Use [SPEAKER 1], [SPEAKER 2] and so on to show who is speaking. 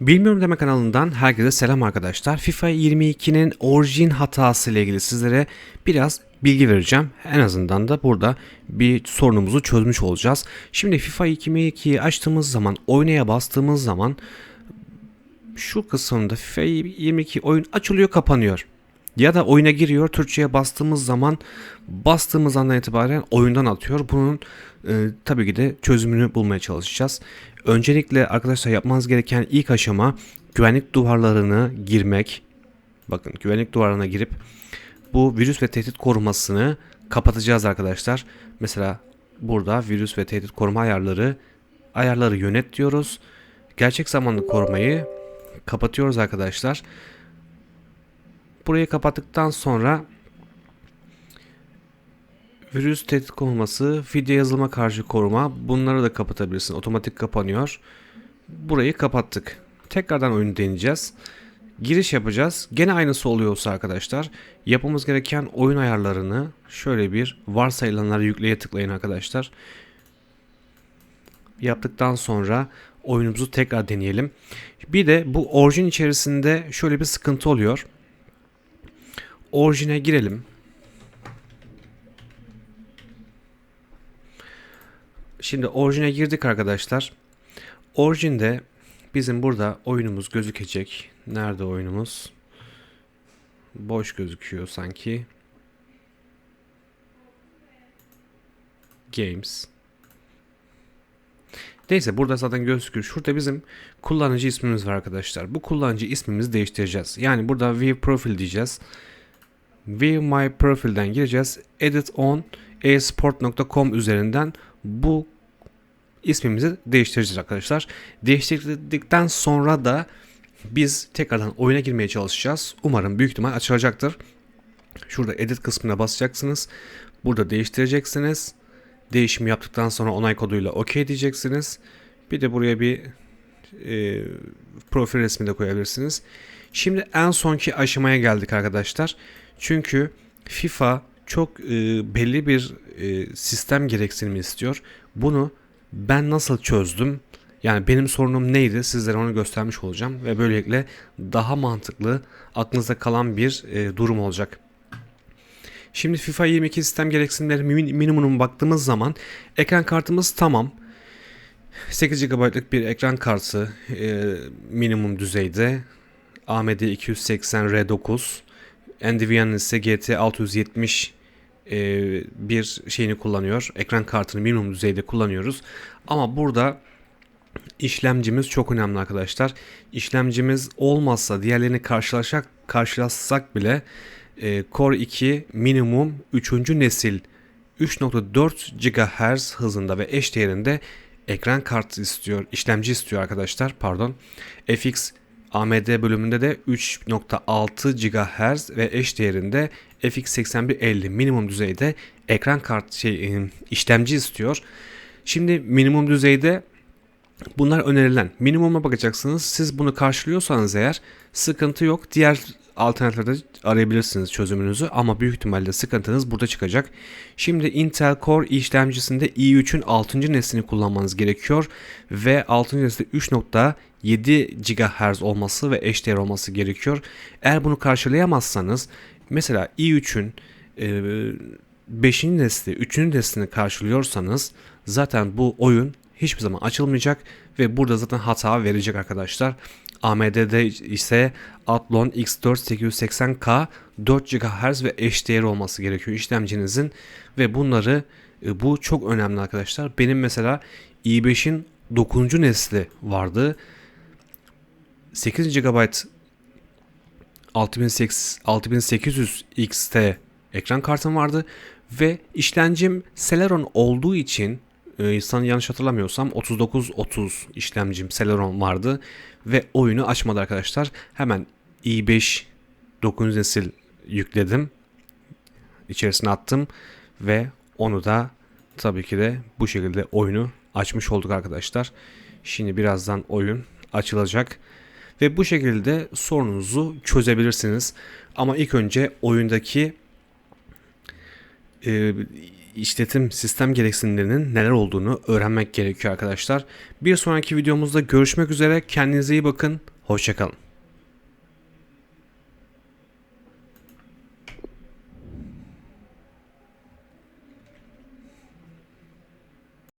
[SPEAKER 1] Bilmiyorum deme kanalından herkese selam arkadaşlar. FIFA 22'nin orijin hatası ile ilgili sizlere biraz bilgi vereceğim. En azından da burada bir sorunumuzu çözmüş olacağız. Şimdi FIFA 22'yi açtığımız zaman, oynaya bastığımız zaman şu kısımda FIFA 22 oyun açılıyor, kapanıyor. Ya da oyuna giriyor, Türkçe'ye bastığımız zaman bastığımız andan itibaren oyundan atıyor. Bunun e, tabii ki de çözümünü bulmaya çalışacağız. Öncelikle arkadaşlar yapmanız gereken ilk aşama güvenlik duvarlarını girmek. Bakın güvenlik duvarına girip bu virüs ve tehdit korumasını kapatacağız arkadaşlar. Mesela burada virüs ve tehdit koruma ayarları ayarları yönet diyoruz. Gerçek zamanlı korumayı kapatıyoruz arkadaşlar. Burayı kapattıktan sonra virüs tehdit koruması, video yazılıma karşı koruma bunları da kapatabilirsin. Otomatik kapanıyor. Burayı kapattık. Tekrardan oyunu deneyeceğiz. Giriş yapacağız. Gene aynısı oluyorsa arkadaşlar yapmamız gereken oyun ayarlarını şöyle bir varsayılanları yükleye tıklayın arkadaşlar. Yaptıktan sonra oyunumuzu tekrar deneyelim. Bir de bu orijin içerisinde şöyle bir sıkıntı oluyor. Orijine girelim. Şimdi orijine girdik arkadaşlar. Orijinde bizim burada oyunumuz gözükecek. Nerede oyunumuz? Boş gözüküyor sanki. Games. Neyse burada zaten gözüküyor. Şurada bizim kullanıcı ismimiz var arkadaşlar. Bu kullanıcı ismimizi değiştireceğiz. Yani burada view profile diyeceğiz. View my profile'den gireceğiz. Edit on esport.com üzerinden bu ismimizi değiştireceğiz arkadaşlar. Değiştirdikten sonra da biz tekrardan oyuna girmeye çalışacağız. Umarım büyük ihtimal açılacaktır. Şurada edit kısmına basacaksınız. Burada değiştireceksiniz. Değişim yaptıktan sonra onay koduyla OK diyeceksiniz. Bir de buraya bir e, profil resmi de koyabilirsiniz. Şimdi en sonki aşamaya geldik arkadaşlar. Çünkü FIFA çok e, belli bir e, sistem gereksinimi istiyor. Bunu ben nasıl çözdüm? Yani benim sorunum neydi? Sizlere onu göstermiş olacağım ve böylelikle daha mantıklı, aklınızda kalan bir e, durum olacak. Şimdi FIFA 22 sistem gereksinimleri minimum baktığımız zaman ekran kartımız tamam. 8 GB'lık bir ekran kartı e, minimum düzeyde. AMD 280 R9. Nvidia'nın ise GT 670 e, bir şeyini kullanıyor. Ekran kartını minimum düzeyde kullanıyoruz. Ama burada işlemcimiz çok önemli arkadaşlar. İşlemcimiz olmazsa diğerlerini karşılaşak karşılaşsak bile e, Core 2 minimum 3. nesil 3.4 GHz hızında ve eş değerinde ekran kartı istiyor, işlemci istiyor arkadaşlar. Pardon. FX AMD bölümünde de 3.6 GHz ve eş değerinde FX8150 minimum düzeyde ekran kart şey e, işlemci istiyor. Şimdi minimum düzeyde bunlar önerilen. Minimuma bakacaksınız. Siz bunu karşılıyorsanız eğer sıkıntı yok. Diğer alternatiflerde arayabilirsiniz çözümünüzü ama büyük ihtimalle sıkıntınız burada çıkacak. Şimdi Intel Core işlemcisinde i3'ün 6. neslini kullanmanız gerekiyor ve 6. nesli 3.7 GHz olması ve eşdeğer olması gerekiyor. Eğer bunu karşılayamazsanız mesela i3'ün 5. E, nesli, 3. neslini karşılıyorsanız zaten bu oyun hiçbir zaman açılmayacak ve burada zaten hata verecek arkadaşlar. AMD'de ise Athlon X4 880K 4 GHz ve eşdeğer olması gerekiyor işlemcinizin ve bunları e, bu çok önemli arkadaşlar. Benim mesela i5'in 9. nesli vardı. 8 GB 6800 XT ekran kartım vardı ve işlemcim Celeron olduğu için e, yanlış hatırlamıyorsam 3930 işlemcim Celeron vardı ve oyunu açmadı arkadaşlar. Hemen i5 9. nesil yükledim. İçerisine attım ve onu da tabii ki de bu şekilde oyunu açmış olduk arkadaşlar. Şimdi birazdan oyun açılacak ve bu şekilde sorununuzu çözebilirsiniz. Ama ilk önce oyundaki e, işletim sistem gereksinimlerinin neler olduğunu öğrenmek gerekiyor arkadaşlar. Bir sonraki videomuzda görüşmek üzere. Kendinize iyi bakın. Hoşçakalın.